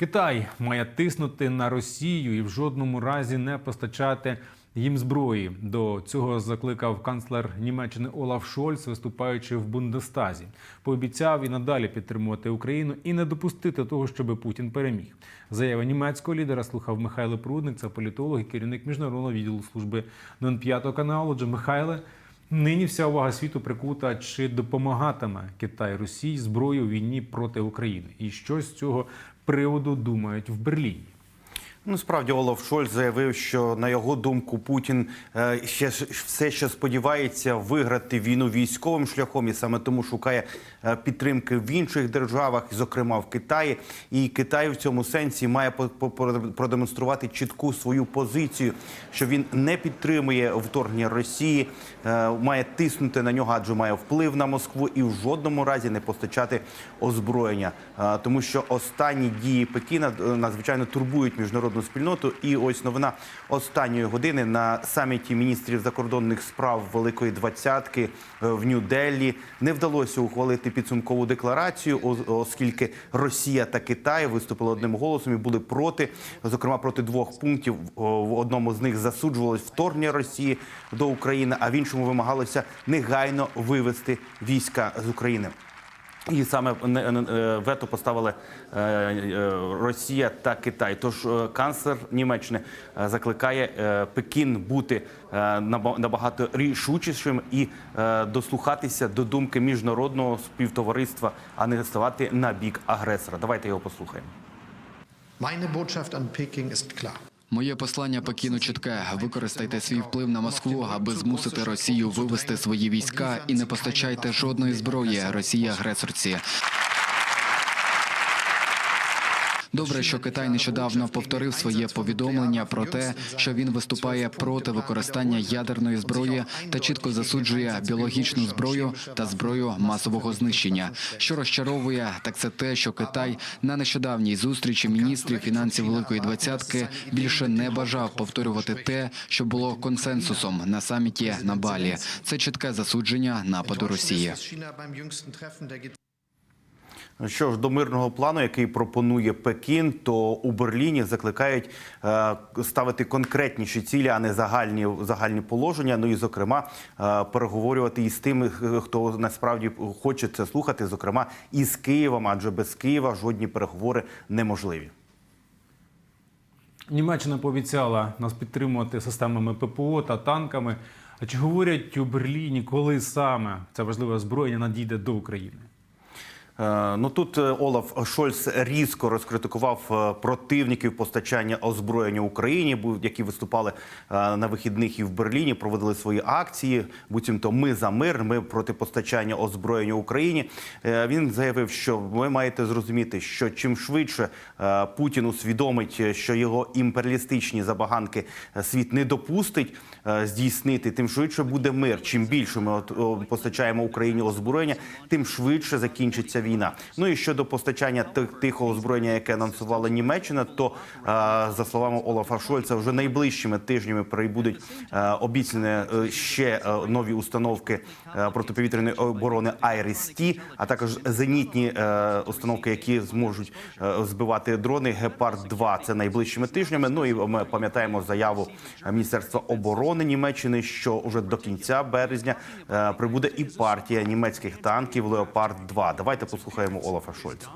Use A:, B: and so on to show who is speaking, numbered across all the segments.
A: Китай має тиснути на Росію і в жодному разі не постачати їм зброї. До цього закликав канцлер Німеччини Олаф Шольц, виступаючи в Бундестазі. Пообіцяв і надалі підтримувати Україну і не допустити того, щоб Путін переміг. Заява німецького лідера слухав Михайло Прудник, це політолог і керівник міжнародного відділу служби НОН 5 каналу. Отже, Михайле, нині вся увага світу прикута, чи допомагатиме Китай Росії зброю війні проти України, і що з цього приводу думають в Берліні.
B: Ну, справді Олаф Шольц заявив, що на його думку Путін е, ще все ще сподівається виграти війну військовим шляхом, і саме тому шукає е, підтримки в інших державах, зокрема в Китаї. І Китай в цьому сенсі має продемонструвати чітку свою позицію, що він не підтримує вторгнення Росії, е, має тиснути на нього, адже має вплив на Москву і в жодному разі не постачати озброєння, тому що останні дії Пекіна надзвичайно турбують міжнародну спільноту. І ось новина останньої години на саміті міністрів закордонних справ Великої Двадцятки е, в Нью-Деллі не вдалося ухвалити підсумкову декларацію, оскільки Росія та Китай виступили одним голосом і були проти, зокрема проти двох пунктів. В одному з них засуджувалось вторгнення Росії до України, а в іншому вимагалося негайно вивести війська з України. І саме не- е, вето поставили е, е, Росія та Китай. Тож е, канцлер Німеччини е, закликає е, Пекін бути е, набагато рішучішим і е, дослухатися до думки міжнародного співтовариства, а не ставати на бік агресора. Давайте його послухаємо.
C: Meine Botschaft an Peking ist klar.
D: Моє послання Пекіну чітке: використайте свій вплив на Москву, аби змусити Росію вивести свої війська і не постачайте жодної зброї Росії агресорці. Добре, що Китай нещодавно повторив своє повідомлення про те, що він виступає проти використання ядерної зброї та чітко засуджує біологічну зброю та зброю масового знищення. Що розчаровує, так це те, що Китай на нещодавній зустрічі міністрів фінансів Великої Двадцятки більше не бажав повторювати те, що було консенсусом на саміті на Балі. Це чітке засудження нападу Росії.
B: Що ж до мирного плану, який пропонує Пекін, то у Берліні закликають е, ставити конкретніші цілі, а не загальні загальні положення. Ну і зокрема е, переговорювати із тими, хто насправді хоче це слухати, зокрема із Києвом, адже без Києва жодні переговори неможливі.
A: Німеччина пообіцяла нас підтримувати системами ППО та танками. А чи говорять у Берліні, коли саме це важливе озброєння надійде до України?
B: Е, Ну тут е, Олаф Шольц різко розкритикував е, противників постачання озброєння Україні, які виступали на вихідних і в Берліні, проводили свої акції. Буцімто ми за мир, ми проти постачання озброєння Україні. Він заявив, що ви маєте зрозуміти, що чим швидше Путін усвідомить, що його імперіалістичні забаганки світ не допустить здійснити, тим швидше буде мир. Чим більше ми постачаємо Україні озброєння, тим швидше закінчиться війна. Ну і щодо постачання тих тихого озброєння, яке анонсувала Німеччина, то е, за словами Олафа Шольца, вже найближчими тижнями прибудуть е, обіцяні е, ще е, нові установки протиповітряної оборони Айріс-Ті, а також зенітні установки, які зможуть збивати дрони. Гепард 2 це найближчими тижнями. Ну і ми пам'ятаємо заяву Міністерства оборони Німеччини, що вже до кінця березня прибуде і партія німецьких танків Леопард 2 Давайте послухаємо Олафа Шольца.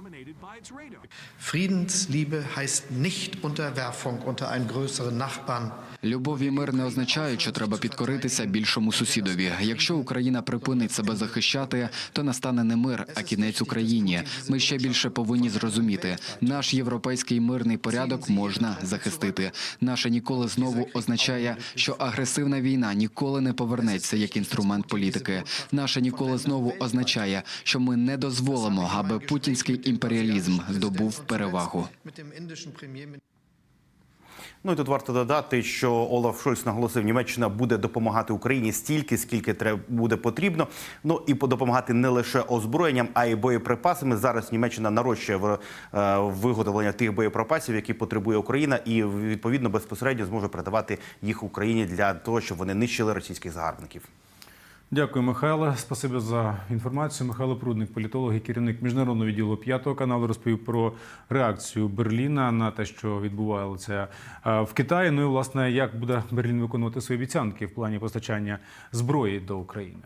C: Friedensliebe heißt nicht Unterwerfung unter einen größeren Nachbarn.
D: Любов і мир не означають, що треба підкоритися більшому сусідові. Якщо Україна припинить себе захищати, то настане не мир, а кінець Україні. Ми ще більше повинні зрозуміти, наш європейський мирний порядок можна захистити. Наше ніколи знову означає, що агресивна війна ніколи не повернеться як інструмент політики. Наше ніколи знову означає, що ми не дозволимо, аби путінський імперіалізм здобув перевагу.
B: Ну і тут варто додати, що Олаф Шольц наголосив, Німеччина буде допомагати Україні стільки, скільки треба буде потрібно. Ну і допомагати не лише озброєнням, а й боєприпасами. Зараз Німеччина нарощує е, виготовлення тих боєприпасів, які потребує Україна, і відповідно безпосередньо зможе передавати їх Україні для того, щоб вони нищили російських загарбників.
A: Дякую, Михайло. Спасибі за інформацію. Михайло Прудник, політолог і керівник міжнародного відділу п'ятого каналу, розповів про реакцію Берліна на те, що відбувається е, в Китаї. Ну і власне як буде Берлін виконувати свої обіцянки в плані постачання зброї до України.